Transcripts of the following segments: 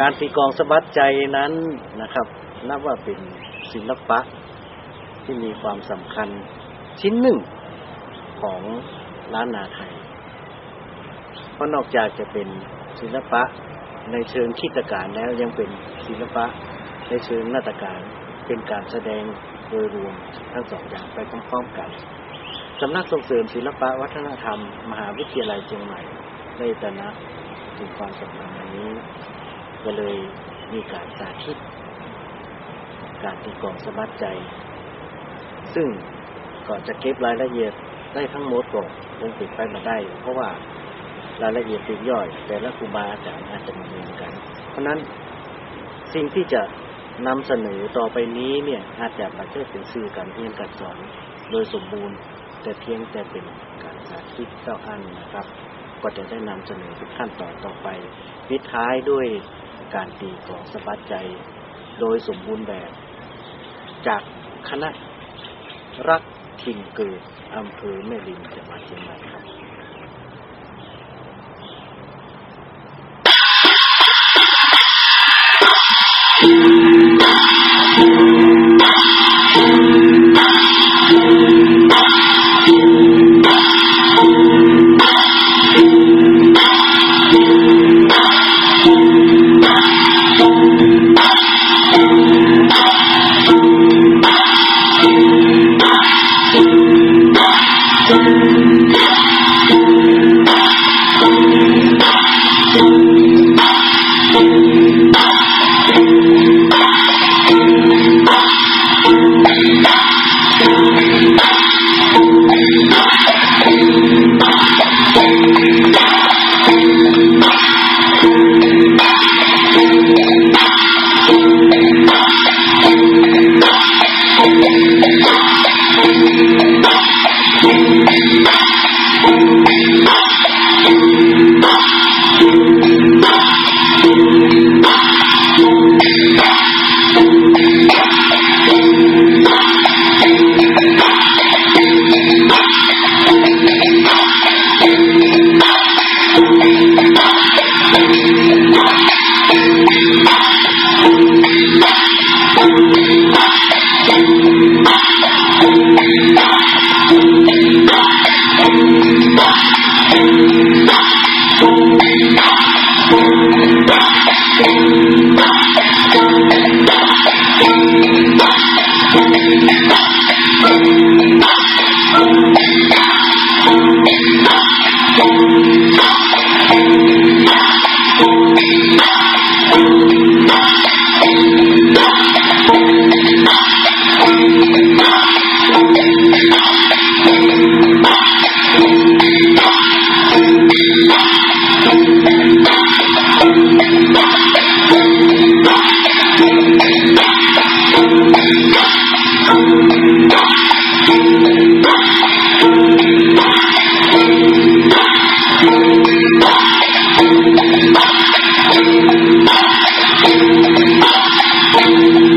การตีกองสะบัดใจนั้นนะครับนับว่าเป็นศิลปะที่มีความสำคัญชิ้นหนึ่งของล้านนาไทย เพราะนอกจากจะเป็นศิลปะในเชิงคิดการแล้วยังเป็นศิลปะในเชิงนาฏการเป็นการแสดงโดยรวมทั้งสองอย่างไปพร้อมๆกันสำนักส่งเสริมศิลปะวัฒนธรรม มหาวิทยาลัยเชียงใหม่ได้ตระหนักถึงความสำคัญอันนี้ ก็เลยมีการสาธิต การตีกองสะบัดใจ ซึ่งก็จะเก็บรายละเอียดได้ทั้งหมดก็คงปิดไปมาได้ เพราะว่ารายละเอียดปลีกย่อย แต่ละครูบาอาจารย์อาจจะไมาเหมือนกัน เพราะนั้นสิ่งที่จะนำเสนอต่อไปนี้เนี่ยอาจจะไม่ใช่เป็นสื่อการเรียนการสอนโดยสมบูรณ์ แต่เพียงแต่เป็นการสาธิตเจ้าอันนะครับ ก็จะได้นำเสนอเป็นขั้นตอนต่อไปปิดท้ายด้วย การตีของสปัดใจโดยสมบูรณ์แบบ จากคณะรักถิ่นเกิดอำเภอแม่ริมจังหวัดเชียงใหม่ครับ Thank Thank you. Thank you.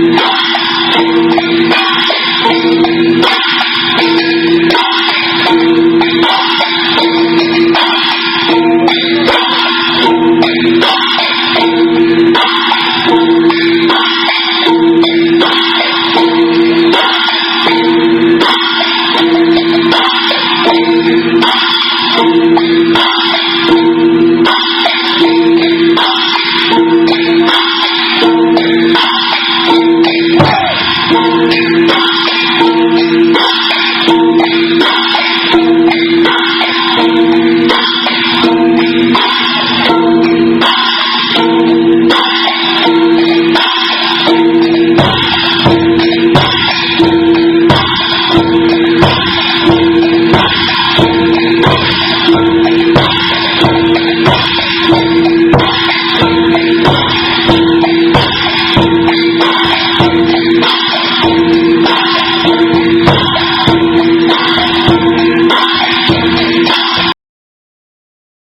Thank you.